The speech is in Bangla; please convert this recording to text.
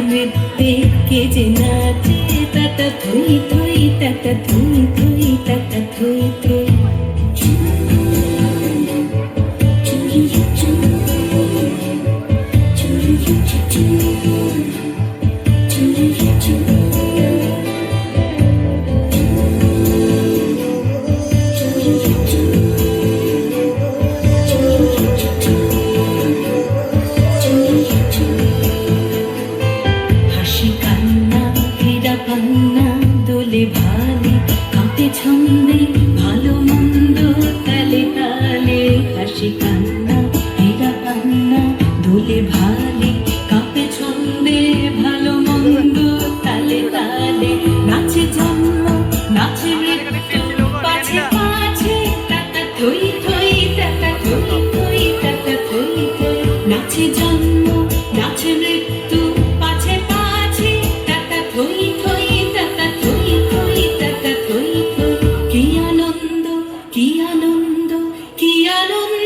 নৃত্যে কে যে নাচে তাতা থই থই তাতা থই থই তাতা ধুই থই কান্না দোলে কাঁপে ছন্দে, ভালো মন্দ তালে তালে, হাসি কান্না দোলে কাঁপে ছন্দে, ভালো মন্দ তালে তালে থই নাচে জন্ম Yeah, no, no.